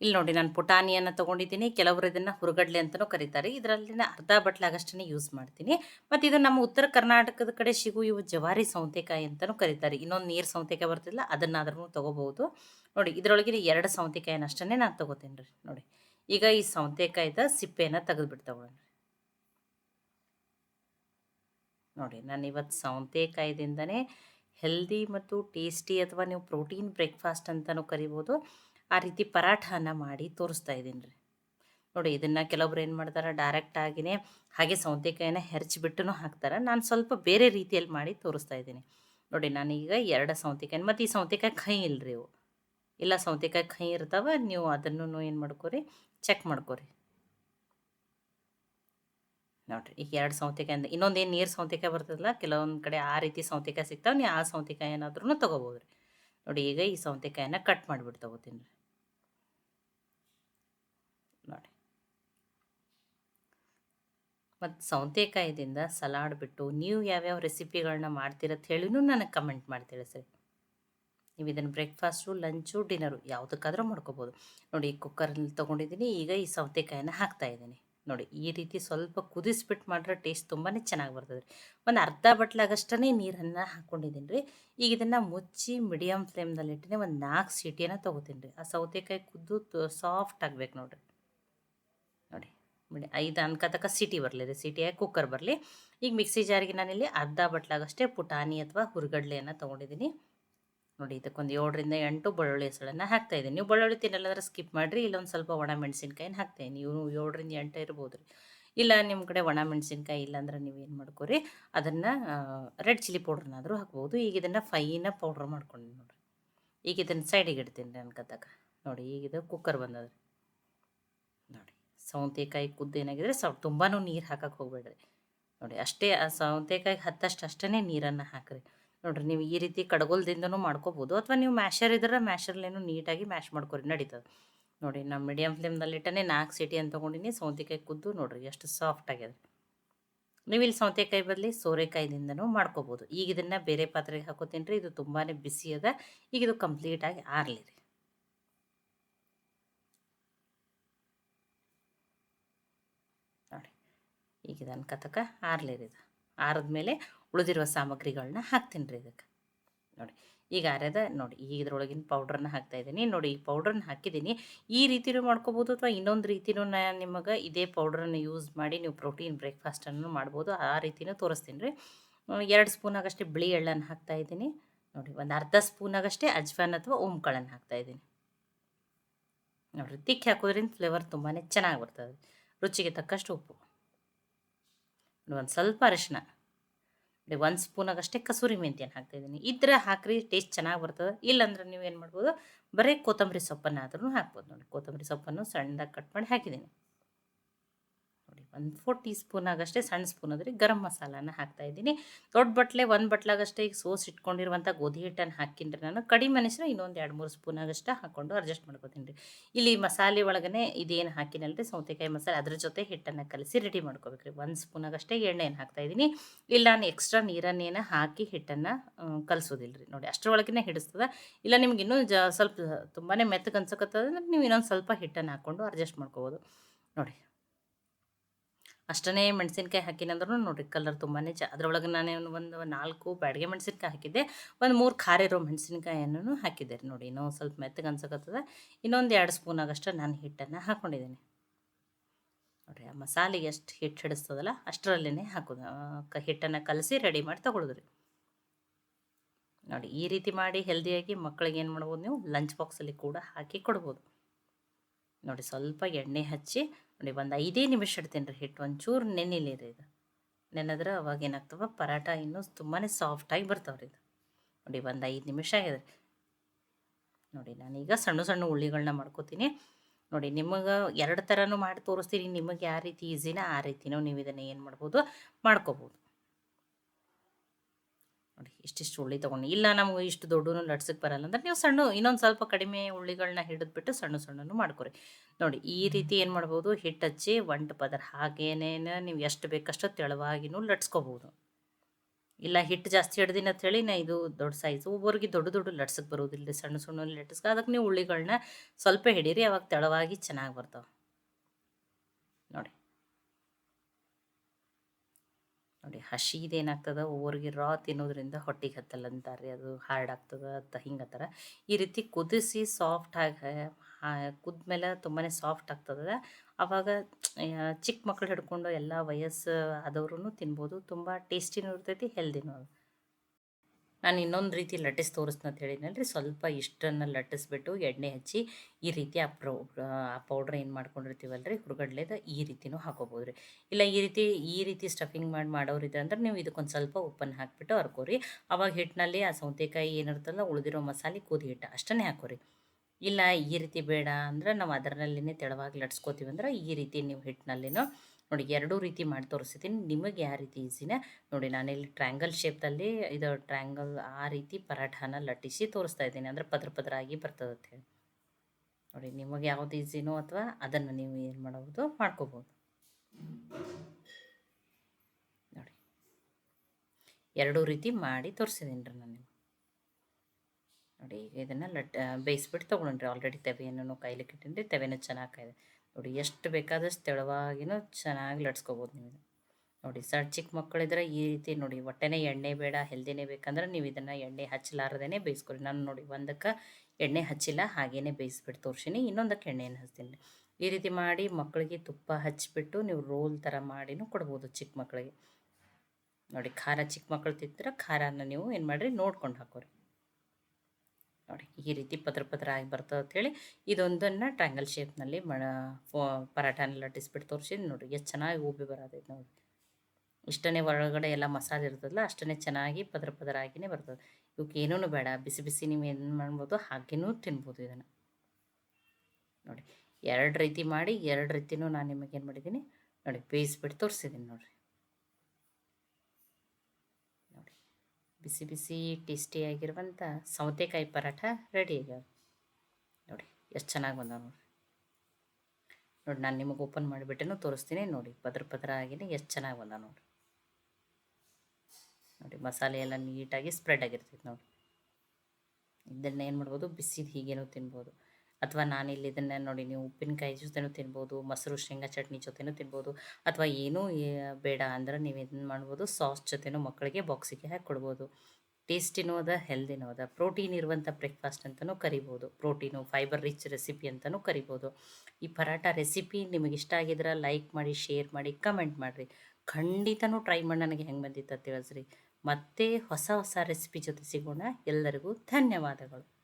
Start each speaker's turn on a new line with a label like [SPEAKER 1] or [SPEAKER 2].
[SPEAKER 1] ಇಲ್ಲಿ ನೋಡಿ ನಾನು ಪುಟಾಣಿಯನ್ನು ತೊಗೊಂಡಿದ್ದೀನಿ. ಕೆಲವರು ಇದನ್ನು ಹುರುಗಡ್ಲೆ ಅಂತಲೂ ಕರೀತಾರೆ. ಇದರಲ್ಲಿನ ಅರ್ಧ ಬಟ್ಲಾಗಷ್ಟೇ ಯೂಸ್ ಮಾಡ್ತೀನಿ. ಮತ್ತು ಇದು ನಮ್ಮ ಉತ್ತರ ಕರ್ನಾಟಕದ ಕಡೆ ಸಿಗು ಇವು ಜವಾರಿ ಸೌತೆಕಾಯಿ ಅಂತಲೂ ಕರೀತಾರೆ. ಇನ್ನೊಂದು ನೀರು ಸೌತೆಕಾಯಿ ಬರ್ತಿಲ್ಲ ಅದನ್ನಾದ್ರೂ ತೊಗೋಬೋದು ನೋಡಿ, ಇದರೊಳಗಿನ ಎರಡು ಸೌತೆಕಾಯಿನ ನಾನು ತೊಗೋತೀನಿ ರೀ. ನೋಡಿ, ಈಗ ಈ ಸೌತೆಕಾಯ್ದ ಸಿಪ್ಪೆಯನ್ನು ತೆಗೆದುಬಿಟ್ಟು ತಗೊಳ್ಳೋಣ ನೋಡಿ, ನಾನು ಇವತ್ತು ಸೌತೆಕಾಯ್ದಿಂದನೇ ಹೆಲ್ದಿ ಮತ್ತು ಟೇಸ್ಟಿ ಅಥವಾ ನೀವು ಪ್ರೋಟೀನ್ ಬ್ರೇಕ್ಫಾಸ್ಟ್ ಅಂತಲೂ ಕರಿಬೋದು. ಆ ರೀತಿ ಪರಾಠನ ಮಾಡಿ ತೋರಿಸ್ತಾ ಇದ್ದೀನಿ ರೀ. ನೋಡಿ, ಇದನ್ನು ಕೆಲವೊಬ್ರು ಏನು ಮಾಡ್ತಾರೆ ಡೈರೆಕ್ಟಾಗಿಯೇ ಹಾಗೆ ಸೌತೆಕಾಯಿನ ಹೆರ್ಚಿಬಿಟ್ಟು ಹಾಕ್ತಾರೆ. ನಾನು ಸ್ವಲ್ಪ ಬೇರೆ ರೀತಿಯಲ್ಲಿ ಮಾಡಿ ತೋರಿಸ್ತಾ ಇದ್ದೀನಿ. ನೋಡಿ, ನಾನೀಗ ಎರಡು ಸೌತೆಕಾಯಿ, ಮತ್ತು ಈ ಸೌತೆಕಾಯಿ ಕೈ ಇಲ್ಲರಿ ಇವು. ಇಲ್ಲ ಸೌತೆಕಾಯಿ ಕೈ ಇರ್ತಾವೆ, ನೀವು ಅದನ್ನು ಏನು ಮಾಡ್ಕೊರಿ ಚೆಕ್ ಮಾಡ್ಕೊರಿ. ನೋಡಿರಿ, ಈಗ ಎರಡು ಸೌತೆಕಾಯಿ ಅಂದ್ರೆ ಇನ್ನೊಂದು ಏನು ನೀರು ಸೌತೆಕಾಯಿ ಬರ್ತದಲ್ಲ, ಕೆಲವೊಂದು ಕಡೆ ಆ ರೀತಿ ಸೌತೆಕಾಯಿ ಸಿಗ್ತಾವೆ ನೀವು ಆ ಸೌತೆಕಾಯಿ ಏನಾದ್ರೂ ತೊಗೋಬೋದು ರೀ ನೋಡಿ, ಈಗ ಈ ಸೌತೆಕಾಯಿನ ಕಟ್ ಮಾಡಿಬಿಟ್ಟು ತೊಗೋತೀನಿ ರೀ ನೋಡಿ ಮತ್ತು ಸೌತೆಕಾಯಿದಿಂದ ಸಲಾಡ್ ಬಿಟ್ಟು ನೀವು ಯಾವ್ಯಾವ ರೆಸಿಪಿಗಳನ್ನ ಅಂತ ಹೇಳಿನೂ ನನಗೆ ಕಮೆಂಟ್ ಮಾಡಿ ತಿಳಿಸ್ರಿ. ನೀವು ಇದನ್ನು ಬ್ರೇಕ್ಫಾಸ್ಟು, ಲಂಚು, ಡಿನ್ನರು ಯಾವುದಕ್ಕಾದರೂ ಮಾಡ್ಕೋಬೋದು. ನೋಡಿ ಕುಕ್ಕರಲ್ಲಿ ತೊಗೊಂಡಿದ್ದೀನಿ, ಈಗ ಈ ಸೌತೆಕಾಯಿನ ಹಾಕ್ತಾಯಿದ್ದೀನಿ ನೋಡಿ ಈ ರೀತಿ ಸ್ವಲ್ಪ ಕುದಿಸ್ಬಿಟ್ಟು ಮಾಡಿದ್ರೆ ಟೇಸ್ಟ್ ತುಂಬಾ ಚೆನ್ನಾಗಿ ಬರ್ತದೆ ರೀ ಒಂದು ಅರ್ಧ ಬಟ್ಲಾಗಷ್ಟೇ ನೀರನ್ನು ಹಾಕ್ಕೊಂಡಿದ್ದೀನಿ ರೀ. ಈಗ ಇದನ್ನು ಮುಚ್ಚಿ ಮೀಡಿಯಮ್ ಫ್ಲೇಮ್ದಲ್ಲಿಟ್ಟಿನಿ ಒಂದು ನಾಲ್ಕು ಸೀಟಿಯನ್ನು ತೊಗೋತೀನಿ ರೀ. ಆ ಸೌತೆಕಾಯಿ ಕುದ್ದು ಸಾಫ್ಟ್ ಆಗ್ಬೇಕು ನೋಡಿರಿ. ನೋಡಿ ಬಿಡಿ ಐದು ಅನ್ಕ ತಕ್ಕ ಸಿಟಿ ಬರಲಿ ರೀ ಸಿಟಿಯಾಗಿ ಕುಕ್ಕರ್ ಬರಲಿ? ಈಗ ಮಿಕ್ಸಿ ಜಾರಿಗೆ ನಾನಿಲ್ಲಿ ಅರ್ಧ ಬಟ್ಲಾಗಷ್ಟೇ ಪುಟಾಣಿ ಅಥವಾ ಹುರುಗಡ್ಲೆಯನ್ನು ತೊಗೊಂಡಿದ್ದೀನಿ ನೋಡಿ ಇದಕ್ಕೊಂದು ಏಳರಿಂದ ಎಂಟು ಬೆಳ್ಳುಳ್ಳಿ ಹೆಸಳನ್ನು ಹಾಕ್ತಾಯಿದ್ದೀನಿ ನೀವು ಬೆಳ್ಳುಳ್ಳಿ ತಿನ್ನಲ್ಲಾದ್ರೆ ಸ್ಕಿಪ್ ಮಾಡಿರಿ, ಇಲ್ಲೊಂದು ಸ್ವಲ್ಪ ಒಣ ಮೆಣಸಿನ್ಕಾಯಿನ ಹಾಕ್ತಾಯಿದ್ದೀನಿ ನೀವು ಏಳರಿಂದ ಎಂಟು ಇರ್ಬೋದು ರೀ. ಇಲ್ಲ ನಿಮ್ಮ ಕಡೆ ಒಣ ಮೆಣಸಿನ್ಕಾಯಿ ಇಲ್ಲಾಂದ್ರೆ ನೀವು ಏನು ಮಾಡ್ಕೊರಿ, ಅದನ್ನು ರೆಡ್ ಚಿಲ್ಲಿ ಪೌಡ್ರನ್ನಾದರೂ ಹಾಕ್ಬೋದು. ಈಗ ಇದನ್ನು ಫೈನ ಪೌಡ್ರ್ ಮಾಡ್ಕೊಂಡು ನೋಡಿರಿ. ಈಗ ಇದನ್ನು ಸೈಡಿಗೆ ಇಡ್ತೀನಿ ರೀ ಅನ್ಕತ್ತಾಗ ನೋಡಿ ಈಗ ಇದು ಕುಕ್ಕರ್ ಬಂದದ್ರಿ. ಸೌತೆಕಾಯಿ ಕುದ್ದು ಏನಾಗಿದ್ರೆ ಸೌ ತುಂಬಾ ನೀರು ಹಾಕಕ್ಕೆ ಹೋಗ್ಬೇಡ್ರಿ. ನೋಡಿ ಅಷ್ಟೇ, ಆ ಸೌತೆಕಾಯಿಗೆ ಹತ್ತಷ್ಟು ಅಷ್ಟೇ ನೀರನ್ನು ಹಾಕಿರಿ. ನೋಡಿರಿ ನೀವು ಈ ರೀತಿ ಕಡಗೋಲ್ದಿಂದನೂ ಮಾಡ್ಕೋಬೋದು, ಅಥವಾ ನೀವು ಮ್ಯಾಶರ್ ಇದ್ರೆ ಮ್ಯಾಶರ್ಲೇನು ನೀಟಾಗಿ ಮ್ಯಾಶ್ ಮಾಡ್ಕೊರಿ, ನಡೀತದೆ. ನೋಡಿ ನಮ್ಮ ಮೀಡಿಯಮ್ ಫ್ಲೇಮ್ದಲ್ಲಿಟ್ಟನೆ ನಾಲ್ಕು ಸಿಟಿ ಅಂತ ತೊಗೊಂಡಿನಿ, ಸೌತೆಕಾಯಿ ಕುದ್ದು ನೋಡಿರಿ ಎಷ್ಟು ಸಾಫ್ಟ್ ಆಗ್ಯದ. ನೀವು ಇಲ್ಲಿ ಸೌತೆಕಾಯಿ ಬದಲಿ ಸೋರೆಕಾಯಿದಿಂದನೂ ಮಾಡ್ಕೋಬೋದು. ಈಗ ಇದನ್ನು ಬೇರೆ ಪಾತ್ರೆಗೆ ಹಾಕೋತೀನಿ ರೀ ಇದು ತುಂಬಾ ಬಿಸಿ ಅದ ಈಗ ಇದು ಕಂಪ್ಲೀಟಾಗಿ ಆರಲಿ ರೀ ನೋಡಿ ಈಗ ಇದನ್ನು ಕತಕ ರೀ ಇದು. ಆರಿದ್ಮೇಲೆ ಉಳಿದಿರುವ ಸಾಮಗ್ರಿಗಳನ್ನ ಹಾಕ್ತೀನಿ ರೀ ಇದಕ್ಕೆ ನೋಡಿ, ಈಗ ಆರ್ಯದ ನೋಡಿ, ಈಗ ಇದ್ರೊಳಗಿನ ಪೌಡ್ರನ್ನ ಹಾಕ್ತಾಯಿದ್ದೀನಿ ನೋಡಿ ಈ ಪೌಡ್ರನ್ನ ಹಾಕಿದ್ದೀನಿ. ಈ ರೀತಿಯೂ ಮಾಡ್ಕೋಬೋದು ಅಥವಾ ಇನ್ನೊಂದು ರೀತಿಯೂ ನಿಮಗೆ ಇದೇ ಪೌಡ್ರನ್ನ ಯೂಸ್ ಮಾಡಿ ನೀವು ಪ್ರೋಟೀನ್ ಬ್ರೇಕ್ಫಾಸ್ಟನ್ನು ಮಾಡ್ಬೋದು. ಆ ರೀತಿಯೂ ತೋರಿಸ್ತೀನಿ ರೀ ಎರಡು ಸ್ಪೂನಾಗಷ್ಟೇ ಬಿಳಿ ಎಳ್ಳನ್ನು ಹಾಕ್ತಾ ಇದ್ದೀನಿ. ನೋಡಿ, ಒಂದು ಅರ್ಧ ಸ್ಪೂನಾಗಷ್ಟೇ ಅಜ್ವಾನ್ ಅಥವಾ ಓಂಕಾಳನ್ನು ಹಾಕ್ತಾಯಿದ್ದೀನಿ ನೋಡಿರಿ, ತಿಕ್ಕಿ ಹಾಕೋದ್ರಿಂದ ಫ್ಲೇವರ್ ತುಂಬಾ ಚೆನ್ನಾಗಿ ಬರ್ತದೆ. ರುಚಿಗೆ ತಕ್ಕಷ್ಟು ಉಪ್ಪು. ಒಂದು ಸ್ವಲ್ಪ ಅರಿಶಿನ. ನೋಡಿ, ಒಂದು ಸ್ಪೂನಾಗಷ್ಟೇ ಕಸೂರಿ ಮೆಂತ್ಯನ ಹಾಕ್ತಾಯಿದ್ದೀನಿ ಇದ್ರೆ ಹಾಕ್ರಿ, ಟೇಸ್ಟ್ ಚೆನ್ನಾಗಿ ಬರ್ತದೆ. ಇಲ್ಲಾಂದ್ರೆ ನೀವು ಏನು ಮಾಡ್ಬೋದು, ಬರೀ ಕೊತ್ತಂಬರಿ ಸೊಪ್ಪನ್ನಾದ್ರೂ ಹಾಕ್ಬೋದು. ನೋಡಿ, ಕೊತ್ತಂಬರಿ ಸೊಪ್ಪನ್ನು ಸಣ್ಣದಾಗಿ ಕಟ್ ಮಾಡಿ ಹಾಕಿದ್ದೀನಿ. ಒಂದು ಫೋರ್ ಟೀ ಸ್ಪೂನಾಗಷ್ಟೇ ಸಣ್ಣ ಸ್ಪೂನ್ ಅದ್ರಿ ಗರಂ ಮಸಾಲಾನ ಹಾಕ್ತಾಯಿದ್ದೀನಿ ದೊಡ್ಡ ಬಟ್ಲೆ, ಒಂದು ಬಟ್ಲಾಗಷ್ಟೇ ಈಗ ಸೋಸ್ ಇಟ್ಕೊಂಡಿರುವಂಥ ಗೋಧಿ ಹಿಟ್ಟನ್ನು ಹಾಕಿನ್ರಿ ನಾನು. ಕಡಿಮೆ ಮೆಣಸಿನ ಇನ್ನೊಂದು ಎರಡು ಮೂರು ಸ್ಪೂನಾಗಷ್ಟೇ ಹಾಕ್ಕೊಂಡು ಅಡ್ಜಸ್ಟ್ ಮಾಡ್ಕೋತೀನಿ ರೀ. ಇಲ್ಲಿ ಮಸಾಲೆ ಒಳಗೇ ಇದೇನು ಹಾಕಿನಲ್ರಿ? ಸೌತೆಕಾಯಿ ಮಸಾಲೆ. ಅದ್ರ ಜೊತೆ ಹಿಟ್ಟನ್ನು ಕಲಸಿ ರೆಡಿ ಮಾಡ್ಕೋಬೇಕು ರೀ. ಒಂದು ಸ್ಪೂನಾಗಷ್ಟೇ ಎಣ್ಣೆಯನ್ನು ಹಾಕ್ತಾಯಿದ್ದೀನಿ ಇಲ್ಲ ನಾನು ಎಕ್ಸ್ಟ್ರಾ ನೀರನ್ನೇನು ಹಾಕಿ ಹಿಟ್ಟನ್ನು ಕಲಿಸೋದಿಲ್ಲ ರೀ ನೋಡಿ, ಅಷ್ಟರೊಳಗಿನ ಹಿಡಿಸ್ತದೆ. ಇಲ್ಲ ನಿಮ್ಗೆ ಇನ್ನೂ ಜ, ಸ್ವಲ್ಪ ತುಂಬಾ ಮೆತ್ತಗೆ ಅನ್ಸಕತ್ತದ ನೀವು ಇನ್ನೊಂದು ಸ್ವಲ್ಪ ಹಿಟ್ಟನ್ನು ಹಾಕ್ಕೊಂಡು ಅಡ್ಜಸ್ಟ್ ಮಾಡ್ಕೋಬೋದು. ನೋಡಿ. ಅಷ್ಟೇ ಮೆಣಸಿನ್ಕಾಯಿ ಹಾಕಿನಂದ್ರೂ ನೋಡಿರಿ ಕಲರ್ ತುಂಬಾ ಚ, ಅದರೊಳಗೆ ನಾನು ಒಂದು ನಾಲ್ಕು ಬ್ಯಾಡಿಗೆ ಮೆಣಸಿನ್ಕಾಯಿ ಹಾಕಿದ್ದೆ. ಒಂದು ಮೂರು ಖಾರ ಇರೋ ಮೆಣಸಿನ್ಕಾಯನ್ನು ಹಾಕಿದ್ದೆ ರೀ ನೋಡಿ ಇನ್ನೊಂದು ಸ್ವಲ್ಪ ಮೆತ್ತಗೆ ಅನ್ಸಕತ್ತದ. ಇನ್ನೊಂದು ಎರಡು ಸ್ಪೂನ್ ಆಗಷ್ಟು ನಾನು ಹಿಟ್ಟನ್ನು ಹಾಕ್ಕೊಂಡಿದ್ದೀನಿ ನೋಡಿರಿ, ಆ ಮಸಾಲೆಗೆ ಎಷ್ಟು ಹಿಟ್ಟು ಹಿಡಿಸ್ತದಲ್ಲ ಅಷ್ಟರಲ್ಲೇ ಹಾಕೋದು ಕ, ಹಿಟ್ಟನ್ನು ಕಲಸಿ ರೆಡಿ ಮಾಡಿ ತೊಗೊಳಿದ್ರಿ. ನೋಡಿ, ಈ ರೀತಿ ಮಾಡಿ ಹೆಲ್ದಿಯಾಗಿ ಮಕ್ಕಳಿಗೆ ಏನು ಮಾಡ್ಬೋದು ನೀವು? ಲಂಚ್ ಬಾಕ್ಸಲ್ಲಿ ಕೂಡ ಹಾಕಿ ಕೊಡ್ಬೋದು. ನೋಡಿ ಸ್ವಲ್ಪ ಎಣ್ಣೆ ಹಚ್ಚಿ ನೋಡಿ ಒಂದು ಐದೇ ನಿಮಿಷ ಇಡ್ತೀನಿ ರೀ ಹಿಟ್ಟು, ಒಂಚೂರು ನೆನಿಲಿ ರೀ ಇದು. ನೆನೆದ್ರೆ ಅವಾಗ ಏನಾಗ್ತವೆ? ಪರಾಟ ಇನ್ನೂ ತುಂಬಾ ಸಾಫ್ಟಾಗಿ ಬರ್ತಾವೆ ರೀ ಇದು. ನೋಡಿ ಒಂದು ಐದು ನಿಮಿಷ ಆಗಿದೆ. ನೋಡಿ ನಾನೀಗ ಸಣ್ಣ ಸಣ್ಣ ಉಳ್ಳಿಗಳನ್ನ ಮಾಡ್ಕೋತೀನಿ. ನೋಡಿ ನಿಮಗೆ ಎರಡು ಥರನೂ ಮಾಡಿ ತೋರಿಸ್ತೀನಿ. ನಿಮಗೆ ಯಾವ ರೀತಿ ಈಸಿನ ಆ ರೀತಿನೂ ನೀವು ಇದನ್ನು ಏನು ಮಾಡ್ಬೋದು? ಮಾಡ್ಕೋಬೋದು. ನೋಡಿ ಇಷ್ಟಿಷ್ಟು ಉಳ್ಳಿ ತೊಗೊಂಡು ಇಲ್ಲ ನಮಗೆ ಇಷ್ಟು ದೊಡ್ಡನು ಲಟ್ಸಕ್ಕೆ ಬರಲ್ಲ ಅಂದ್ರೆ ನೀವು ಸಣ್ಣ ಇನ್ನೊಂದು ಸ್ವಲ್ಪ ಕಡಿಮೆ ಉಳ್ಳಿಗಳನ್ನ ಹಿಡಿದ್ಬಿಟ್ಟು ಸಣ್ಣ ಸಣ್ಣನು ಮಾಡ್ಕೊರಿ. ನೋಡಿ ಈ ರೀತಿ ಏನು ಮಾಡ್ಬೋದು ಹಿಟ್ಟು ಹಚ್ಚಿ ಒಂಟು ಪದರ ಹಾಗೇನೇನು ನೀವು ಎಷ್ಟು ಬೇಕಷ್ಟು ತೆಳುವಾಗಿನೂ ಲಟ್ಸ್ಕೋಬೋದು. ಇಲ್ಲ ಹಿಟ್ಟು ಜಾಸ್ತಿ ಹಿಡ್ದಿನ ಹೇಳಿ ನಾ ಇದು ದೊಡ್ಡ ಸೈಜ್ ಒಬ್ಬರಿಗೆ ದೊಡ್ಡ ದೊಡ್ಡ ಲಟ್ಸಕ್ಕೆ ಬರೋದಿಲ್ಲ ರೀ ಸಣ್ಣ ಸಣ್ಣ ಲಟ್ಸ್ಕ ಅದಕ್ಕೆ ನೀವು ಉಳ್ಳಿಗಳನ್ನ ಸ್ವಲ್ಪ ಹಿಡೀರಿ ಅವಾಗ ತೆಳವಾಗಿ ಚೆನ್ನಾಗಿ ಬರ್ತಾವೆ ನೋಡಿ ನೋಡಿ ಹಸಿದು ಏನಾಗ್ತದೆ? ಒಬ್ಬರಿಗೆ ರಾ ತಿನ್ನೋದ್ರಿಂದ ಹೊಟ್ಟಿಗೆ ಹತ್ತಲ್ಲ ಅಂತಾರೆ. ಅದು ಹಾರ್ಡ್ ಆಗ್ತದೆ ಅಂತ ಹಿಂಗತ್ತಾರ ಈ ರೀತಿ ಕುದಿಸಿ ಸಾಫ್ಟ್ ಸಾಫ್ಟಾಗಿ ಕುದ್ಮೇಲೆ ತುಂಬಾ ಸಾಫ್ಟ್ ಆಗ್ತದೆ. ಆವಾಗ ಚಿಕ್ಕ ಮಕ್ಕಳು ಹಿಡ್ಕೊಂಡು ಎಲ್ಲ ವಯಸ್ಸು ಆದವ್ರೂ ತಿನ್ಬೋದು. ತುಂಬ ಟೇಸ್ಟಿನೂ ಇರ್ತೈತಿ ಹೆಲ್ದಿನೂ ನಾನು ಇನ್ನೊಂದು ರೀತಿ ಲಟ್ಟಿಸಿ ಅಂತ ಹೇಳಿದ್ನಲ್ರಿ. ಸ್ವಲ್ಪ ಇಷ್ಟನ್ನು ಲಟ್ಟಿಸ್ಬಿಟ್ಟು ಎಣ್ಣೆ ಹಚ್ಚಿ ಈ ರೀತಿ ಆ ಪ್ರೊ, ಆ ಪೌಡ್ರ್ ಏನು ಮಾಡ್ಕೊಂಡಿರ್ತೀವಲ್ಲ ರೀ ಹುರ್ಗಡ್ಲೆದ ಈ ರೀತಿನೂ ಹಾಕೋಬೋದು ರೀ ಇಲ್ಲ ಈ ರೀತಿ ಈ ರೀತಿ ಸ್ಟಫಿಂಗ್ ಮಾಡಿ ಮಾಡೋರಿದೆ ಅಂದ್ರೆ ನೀವು ಇದಕ್ಕೊಂದು ಸ್ವಲ್ಪ ಉಪ್ಪನ್ನು ಹಾಕಿಬಿಟ್ಟು ಹರ್ಕೋರಿ ಅವಾಗ ಹಿಟ್ಟಿನಲ್ಲಿ ಆ ಸೌತೆಕಾಯಿ ಏನಿರ್ತಲ್ಲ ಉಳಿದಿರೋ ಮಸಾಲೆ ಕುದಿ ಹಿಟ್ಟು ಅಷ್ಟನ್ನೇ ಹಾಕೋರಿ. ಇಲ್ಲ ಈ ರೀತಿ ಬೇಡ ಅಂದ್ರೆ ನಾವು ಅದರಲ್ಲಿನೇ ತೆಳವಾಗಿ ಲಟ್ಸ್ಕೋತೀವಿ ಅಂದ್ರೆ ಈ ರೀತಿ ನೀವು ಹಿಟ್ಟಿನಲ್ಲಿನೂ ನೋಡಿ ಎರಡೂ ರೀತಿ ಮಾಡಿ ತೋರಿಸ್ತೀನಿ ನಿಮಗೆ ಯಾವ ರೀತಿ ಈಸಿನ ನೋಡಿ ನಾನು ಇಲ್ಲಿ ಟ್ರ್ಯಾಂಗಲ್ ಶೇಪ್ದಲ್ಲಿ ಇದು ಟ್ರ್ಯಾಂಗಲ್ ಆ ರೀತಿ ಪರಾಠಾನ ಲಟ್ಟಿಸಿ ತೋರಿಸ್ತಾ ಇದ್ದೀನಿ. ಅಂದರೆ ಪದ್ರ ಪದ್ರ ಆಗಿ ಬರ್ತದೆ ಹೇಳಿ. ನೋಡಿ ನಿಮಗೆ ಯಾವ್ದು ಈಸಿನೋ ಅಥವಾ ಅದನ್ನು ನೀವು ಏನು ಮಾಡಬಹುದು ಮಾಡ್ಕೋಬೋದು ನೋಡಿ. ಎರಡೂ ರೀತಿ ಮಾಡಿ ತೋರಿಸಿದ್ದೀನಿ ರೀ ನಾನು ನೋಡಿ ಈಗ ಇದನ್ನು ಲಟ್ ಬೇಯಿಸ್ಬಿಟ್ಟು ತೊಗೊಂಡ್ರಿ. ಆಲ್ರೆಡಿ ತೆವೆಯನ್ನು ಕಾಯ್ಲಿಕ್ಕೆ ಇಟ್ಟಿನಿ ತೆವೆನೂ ಚೆನ್ನಾಗಿ ಕಾಯ್ದೆ. ನೋಡಿ, ಎಷ್ಟು ಬೇಕಾದಷ್ಟು ತೆಳುವಾಗಿನೂ ಚೆನ್ನಾಗಿ ಲಟ್ಸ್ಕೊಬೋದು ನೀವು ನೋಡಿ, ಸಣ್ಣ ಚಿಕ್ಕ ಮಕ್ಕಳಿದ್ರೆ ಈ ರೀತಿ ನೋಡಿ, ಹೊಟ್ಟೆನೇ ಎಣ್ಣೆ ಬೇಡ, ಹೆಲ್ದಿನೇ ಬೇಕಂದ್ರೆ ನೀವು ಇದನ್ನು ಎಣ್ಣೆ ಹಚ್ಚಲಾರ್ದೇ ಬೇಯಿಸ್ಕೊಳ್ಳಿ ನಾನು ನೋಡಿ, ಒಂದಕ್ಕೆ ಎಣ್ಣೆ ಹಚ್ಚಿಲ್ಲ ಹಾಗೇ ಬೇಯಿಸ್ಬಿಟ್ಟು ತೋರಿಸಿನಿ, ಇನ್ನೊಂದಕ್ಕೆ ಎಣ್ಣೆಯನ್ನು ಹಚ್ತೀನಿ. ಈ ರೀತಿ ಮಾಡಿ ಮಕ್ಕಳಿಗೆ ತುಪ್ಪ ಹಚ್ಚಿಬಿಟ್ಟು ನೀವು ರೋಲ್ ಥರ ಮಾಡಿನೂ ಕೊಡ್ಬೋದು ಚಿಕ್ಕ ಮಕ್ಕಳಿಗೆ. ನೋಡಿ, ಖಾರ ಚಿಕ್ಕ ಮಕ್ಕಳು ತಿಂದ್ರೆ ಖಾರನ ನೀವು ಏನು ಮಾಡಿರಿ ನೋಡ್ಕೊಂಡು ಹಾಕೋರಿ. ನೋಡಿ, ಈ ರೀತಿ ಪತ್ರ ಪತ್ರ ಆಗಿ ಬರ್ತದೆ ಅಂತೇಳಿ ಇದೊಂದನ್ನು ಟ್ರ್ಯಾಂಗಲ್ ಶೇಪ್ನಲ್ಲಿ ಮ ಫೋ, ಪರಾಠನ ಲಟ್ಟಿಸ್ಬಿಟ್ಟು ತೋರಿಸಿದ್ದು ನೋಡಿ ಎಷ್ಟು ಚೆನ್ನಾಗಿ ಉಬ್ಬಿ ಬರೋದೈತೆ ನೋಡಿ ಇಷ್ಟನೇ ಒಳಗಡೆ ಎಲ್ಲ ಮಸಾಲೆ ಇರ್ತದಲ್ಲ ಅಷ್ಟೇ ಚೆನ್ನಾಗಿ ಪದ್ರ ಪದ್ರ ಆಗಿನೇ ಬರ್ತದೆ. ಇವಕ್ಕೆ ಏನೂ ಬೇಡ, ಬಿಸಿ ಬಿಸಿ ನೀವು ಏನು ಮಾಡ್ಬೋದು, ಹಾಗೇನೂ ತಿನ್ಬೋದು ಇದನ್ನು. ನೋಡಿ, ಎರಡು ರೀತಿ ಮಾಡಿ, ಎರಡು ರೀತಿನೂ ನಾನು ನಿಮಗೇನು ಮಾಡಿದ್ದೀನಿ. ನೋಡಿ, ಬೇಯಿಸ್ಬಿಟ್ಟು ತೋರಿಸಿದ್ದೀನಿ ನೋಡಿರಿ. ಬಿಸಿ ಬಿಸಿ ಟೇಸ್ಟಿಯಾಗಿರುವಂಥ ಸೌತೆಕಾಯಿ ಪರಾಠ ರೆಡಿ ಆಗ್ಯಾವ. ನೋಡಿ, ಎಷ್ಟು ಚೆನ್ನಾಗಿ ಬಂದವ ನೋಡಿ ನೋಡಿ, ನಾನು ನಿಮಗೆ ಓಪನ್ ಮಾಡಿಬಿಟ್ಟೇನು ತೋರಿಸ್ತೀನಿ ನೋಡಿ, ಪದ್ರ ಪದ್ರ ಆಗಿನೇ ಎಷ್ಟು ಚೆನ್ನಾಗಿ ಬಂದ ನೋಡಿ ನೋಡಿ, ಮಸಾಲೆ ಎಲ್ಲ ನೀಟಾಗಿ ಸ್ಪ್ರೆಡ್ ಆಗಿರ್ತೈತೆ ನೋಡಿ ಇದನ್ನು ಏನು ಮಾಡ್ಬೋದು, ಬಿಸಿದು ಹೀಗೇನೋ ತಿನ್ಬೋದು. ಅಥವಾ ನಾನಿಲ್ಲಿ ಇದನ್ನು ನೋಡಿ ನೀವು ಉಪ್ಪಿನಕಾಯಿ ಜೊತೆನೂ ತಿನ್ಬೋದು, ಮೊಸರು, ಶೇಂಗಾ ಚಟ್ನಿ ಜೊತೆನೂ ತಿನ್ಬೋದು, ಅಥವಾ ಏನೂ ಬೇಡ ಅಂದ್ರೆ ನೀವು ಇದನ್ನ ಮಾಡ್ಬೋದು, ಸಾಸ್ ಜೊತೆನೂ ಮಕ್ಕಳಿಗೆ ಬಾಕ್ಸಿಗೆ ಹಾಕಿ ಕೊಡ್ಬೋದು. ಟೇಸ್ಟಿನೂ ಅದ ಹೆಲ್ದಿನೂ ಅದ. ಪ್ರೋಟೀನ್ ಇರುವಂಥ ಬ್ರೇಕ್ಫಾಸ್ಟ್ ಅಂತಲೂ ಕರಿಬೋದು. ಪ್ರೋಟೀನು ಫೈಬರ್ ರಿಚ್ ರೆಸಿಪಿ ಅಂತಲೂ ಕರಿಬೋದು. ಈ ಪರಾಟ ರೆಸಿಪಿ ನಿಮಗೆ ಇಷ್ಟ ಆಗಿದ್ರೆ ಲೈಕ್ ಮಾಡಿ ಶೇರ್ ಮಾಡಿ ಕಮೆಂಟ್ ಮಾಡಿರಿ. ಖಂಡಿತನೂ ಟ್ರೈ ಮಾಡಿ, ನನಗೆ ಹೆಂಗೆ ಬಂದಿತ್ತು ತಿಳಿಸ್ರಿ. ಮತ್ತೆ ಹೊಸ ಹೊಸ ರೆಸಿಪಿ ಜೊತೆ ಸಿಗೋಣ. ಎಲ್ಲರಿಗೂ ಧನ್ಯವಾದಗಳು.